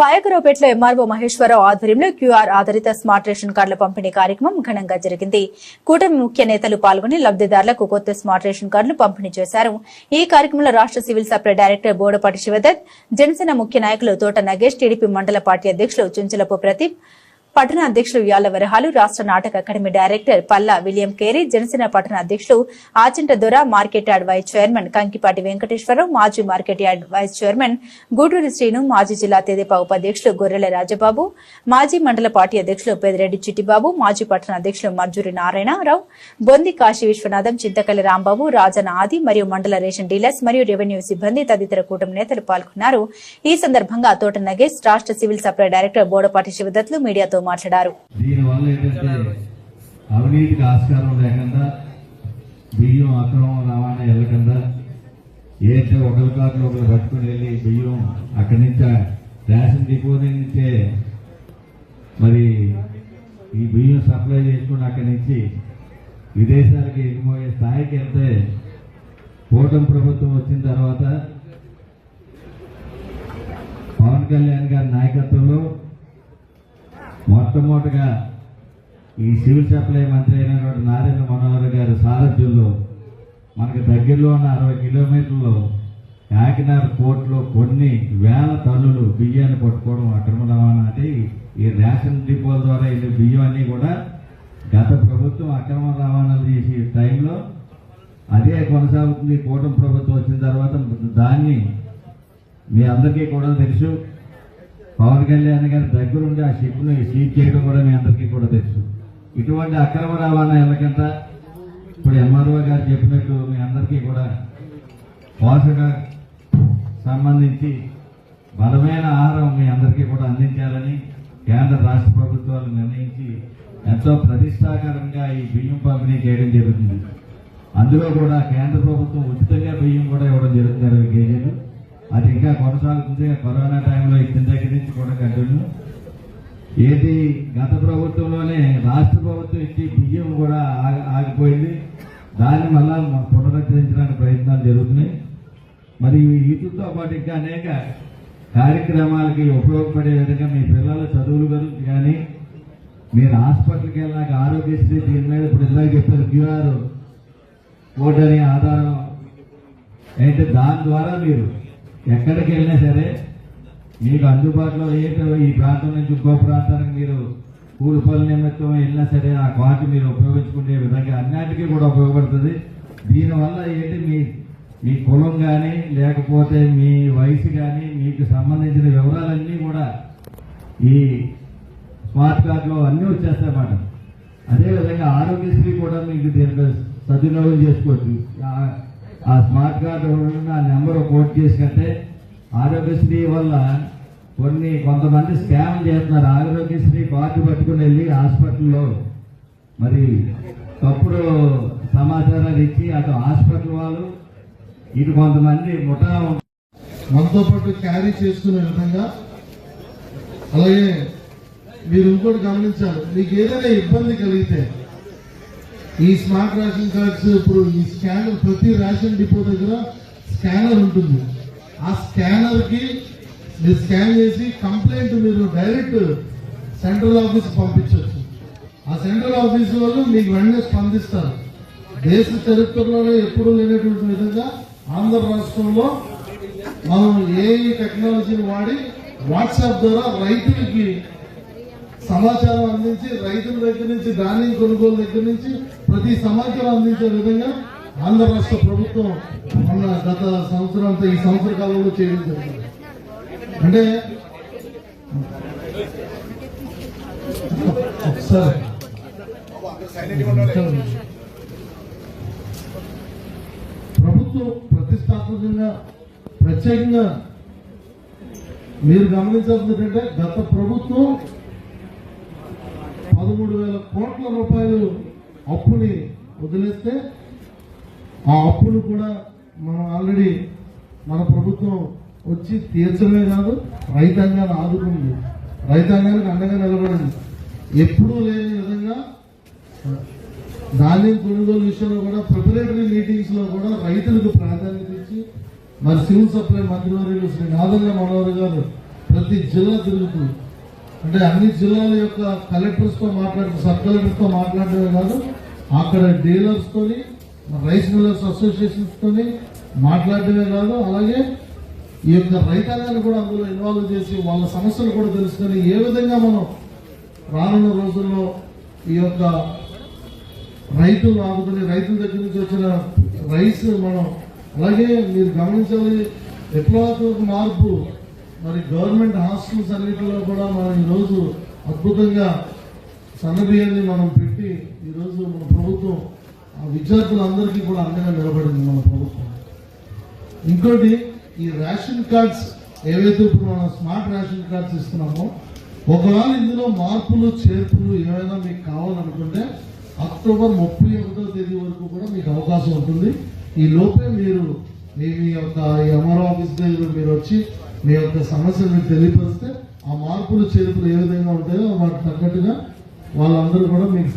పాయకరావుపేటలో MRO Maheswararao ఆధ్వర్యంలో QR ఆధారిత smart ration కార్డుల పంపిణీ కార్యక్రమం ఘనంగా జరిగింది. కూటమి ముఖ్య నేతలు పాల్గొని లబ్దిదారులకు కొత్త స్మార్ట్ రేషన్ కార్డులు పంపిణీ చేశారు. ఈ కార్యక్రమంలో రాష్ట civil supply director Bodapati Sivadatt Janasena ముఖ్య నాయకులు తోట నగేష్ టీడీపీ మండల పార్టీ అధ్యక్షులు చుంచలపు ప్రదీప్ పట్టణ అధ్యక్షులు యాళ్ళ వరహాలు రాష్ట నాటక academy director Palla William Carey Janasena పట్టణ అధ్యక్షులు Achanta Dora market yard vice chairman Kankipati Venkateswararao మాజీ market yard vice chairman Gudur Srinu మాజీ జిల్లా తెదేపా ఉపాధ్యక్షులు గొర్రెల రాజబాబు మాజీ మండల పార్టీ అధ్యక్షులు పెదిరెడ్డి చిట్టిబాబు మాజీ పట్టణ అధ్యక్షులు మర్జూరి నారాయణరావు బొంది కాశీ విశ్వనాథం చింతకల్లి రాంబాబు రాజన ఆది మరియు మండల రేషన్ డీలర్స్ మరియు రెవెన్యూ సిబ్బంది తదితర కూటమి నేతలు పాల్గొన్నారు. ఈ సందర్భంగా తోట నగేష్ రాష్ట సివిల్ సప్లై డైరెక్టర్ బోడపాటి శివదత్లు మీడియాతో మాట్లాడారు. అవినీతికి ఆస్కారం లేకుండా బియ్యం అక్రమం రవాణా వెళ్ళకుండా ఏంటంటే ఒకరి కార్లు ఒకరు పట్టుకుని వెళ్ళి బియ్యం అక్కడి నుంచి రేషన్ డిపో నుంచే మరి ఈ బియ్యం సప్లై చేసుకుని అక్కడి నుంచి విదేశాలకి ఎగిపోయే స్థాయికి వెళ్తే కూటమి ప్రభుత్వం వచ్చిన తర్వాత పవన్ కళ్యాణ్ గారి నాయకత్వంలో మొట్టమొదటిగా ఈ సివిల్ సప్లై మంత్రి అయినటువంటి నారాయణ మనోహర్ గారి సారథ్యంలో మనకు దగ్గరలో ఉన్న అరవై కిలోమీటర్లు కాకినాడ పోర్టులో కొన్ని వేల టన్నులు బియ్యాన్ని పట్టుకోవడం అక్రమ రవాణా అంటే ఈ రేషన్ డిపోల ద్వారా వెళ్ళే బియ్యం అన్నీ కూడా గత ప్రభుత్వం అక్రమ రవాణాలు చేసే టైంలో అదే కొనసాగుతుంది. కూటమి ప్రభుత్వం వచ్చిన తర్వాత దాన్ని మీ అందరికీ కూడా తెలుసు. పవన్ కళ్యాణ్ గారి దగ్గరుండి ఆ షిప్ను సీజ్ చేయడం కూడా మీ అందరికీ కూడా తెలుసు. ఇటువంటి అక్రమ రవాణా ఎలాగంట? ఇప్పుడు ఎంఆర్ఓ గారు చెప్పినట్టు మీ అందరికీ కూడా పోషక సంబంధించి బలమైన ఆహారం మీ అందరికీ కూడా అందించాలని కేంద్ర రాష్ట్ర ప్రభుత్వాలు నిర్ణయించి ఎంతో ప్రతిష్టాకరంగా ఈ బియ్యం పంపిణీ చేయడం జరుగుతుంది. అందులో కూడా కేంద్ర ప్రభుత్వం ఉచితంగా బియ్యం కూడా ఇవ్వడం జరుగుతుంది ఇరవై కేజీలు అది ఇంకా కొనసాగుతుంది. కరోనా టైంలో ఇచ్చిన దగ్గర నుంచి కూడా కంటిన్యూ ఏది గత ప్రభుత్వంలోనే రాష్ట్ర ప్రభుత్వం ఇచ్చి బియ్యం కూడా ఆగి- ఆగిపోయింది. దాన్ని మళ్ళా పునరుద్ధరించడానికి ప్రయత్నాలు జరుగుతున్నాయి. మరి వీటితో పాటు ఇంకా అనేక కార్యక్రమాలకి ఉపయోగపడే విధంగా మీ పిల్లల చదువుల గురించి కానీ మీరు హాస్పిటల్కి వెళ్ళినాక ఆరోగ్యశ్రీ దీని మీద ఇప్పుడు ఇందాక చెప్పారు క్యూఆర్ ఓటని అనే ఆధారం. అయితే దాని ద్వారా మీరు ఎక్కడికి వెళ్ళినా సరే మీకు అందుబాటులో ఏ ఈ ప్రాంతం నుంచి ఇంకో ప్రాంతానికి మీరు కూలి పనుల నిమిత్తం వెళ్ళినా సరే ఆ కార్డు మీరు ఉపయోగించుకునే విధంగా అన్నిటికీ కూడా ఉపయోగపడుతుంది. దీనివల్ల ఏంటి? మీ మీ కులం కానీ లేకపోతే మీ వయసు కానీ మీకు సంబంధించిన వివరాలన్నీ కూడా ఈ స్మార్ట్ కార్డులో అన్నీ వచ్చేస్తాయన్నమాట అదేవిధంగా ఆరోగ్యశ్రీ కూడా మీకు దీనికి సద్వినియోగం చేసుకోవచ్చు. ఆ- స్మార్ట్ కార్డు ఉన్న ఆ నెంబర్ కోట్ చేసుకుంటే ఆరోగ్యశ్రీ వల్ల కొన్ని కొంతమంది స్కామ్ చేస్తున్నారు. ఆరోగ్యశ్రీ కార్డు పట్టుకుని వెళ్ళి హాస్పిటల్లో మరి తప్పుడు సమాచారాలు ఇచ్చి అటు హాస్పిటల్ వాళ్ళు ఇటు కొంతమంది ముఠా మనతో పాటు క్యారీ చేసుకునే విధంగా అలాగే మీరు ఇంకోటి గమనించాలి. మీకు ఏదైనా ఇబ్బంది కలిగితే ఈ స్మార్ట్ రేషన్ కార్డ్స్ ఇప్పుడు ఈ స్కానర్ ప్రతి రేషన్ డిపో దగ్గర స్కానర్ ఉంటుంది. ఆ స్కానర్కి మీరు స్కాన్ చేసి కంప్లైంట్ మీరు డైరెక్ట్ సెంట్రల్ ఆఫీస్ పంపించవచ్చు ఆ సెంట్రల్ ఆఫీస్ వాళ్ళు మీకు వెంటనే స్పందిస్తారు. దేశ చరిత్రలోనే ఎప్పుడూ లేనటువంటి విధంగా ఆంధ్ర రాష్ట్రంలో మనం ఏ టెక్నాలజీని వాడి వాట్సాప్ ద్వారా రైతులకి సమాచారం అందించి రైతుల దగ్గర నుంచి ధాన్యం కొనుగోలు దగ్గర నుంచి ప్రతి సమాచారం అందించే విధంగా ఆంధ్ర రాష్ట్ర ప్రభుత్వం మొన్న గత సంవత్సరం అంతా ఈ సంవత్సర కాలంలో చేయడం జరిగింది. అంటే ఒకసారి. ప్రభుత్వం ప్రతిష్టాత్మకంగా ప్రత్యేకంగా మీరు గమనించాల్సింది ఏంటంటే గత ప్రభుత్వం పదమూడు వేల కోట్ల రూపాయలు అప్పుని వదిలేస్తే ఆ అప్పును కూడా మనం ఆల్రెడీ మన ప్రభుత్వం వచ్చి తీర్చడమే కాదు రైతాంగాన్ని ఆదుకుంది. రైతాంగానికి అండగా నిలబడింది. ఎప్పుడూ లేని విధంగా ధాన్యం కొనుగోలు విషయంలో కూడా ప్రిపరేటరీ మీటింగ్స్లో కూడా రైతులకు ప్రాధాన్యత ఇచ్చి మరి సివిల్ సప్లై మంత్రివర్యులు శ్రీ నాదన్న మనోహర్ గారు ప్రతి ప్రతి జిల్లా తిరుగుతుంది అంటే అన్ని జిల్లాల యొక్క కలెక్టర్స్తో మాట్లాడుతూ సబ్ కలెక్టర్స్తో కాదు అక్కడ డీలర్స్ తోని రైస్ మిల్లర్స్ అసోసియేషన్స్ తోని మాట్లాడడమే కాదు అలాగే ఈ యొక్క రైతాంగాన్ని కూడా అందులో ఇన్వాల్వ్ చేసి వాళ్ళ సమస్యలు కూడా తెలుసుకొని ఏ విధంగా మనం రానున్న రోజుల్లో ఈ యొక్క రైతులు ఆదుకుని రైతుల దగ్గర నుంచి వచ్చిన రైస్ మనం అలాగే మీరు గమనించాలి విప్లవాత్మక మార్పు మరి గవర్నమెంట్ హాస్టల్స్ అన్నింటిలో కూడా మనం ఈరోజు అద్భుతంగా సన్నబియ్యాన్ని మనం పెట్టి ఈరోజు మన ప్రభుత్వం ఆ విద్యార్థులందరికీ కూడా అండగా నిలబడింది మన ప్రభుత్వం. ఇంకోటి ఈ రేషన్ కార్డ్స్ ఏవైతే ఇప్పుడు మనం స్మార్ట్ రేషన్ కార్డ్స్ ఇస్తున్నామో ఒకవేళ ఇందులో మార్పులు చేర్పులు ఏమైనా మీకు కావాలనుకుంటే అక్టోబర్ ముప్పై ఒకటో తేదీ వరకు కూడా మీకు అవకాశం ఉంటుంది. ఈ లోపే మీరు మీ యొక్క ఎంఆర్ఓ ఆఫీస్ దగ్గర మీరు వచ్చి మీ యొక్క సమస్యను మీకు తెలియపరిస్తే ఆ మార్పులు చేర్పులు ఏ విధంగా ఉంటాయో వాటికి తగ్గట్టుగా వాళ్ళందరూ కూడా మీకు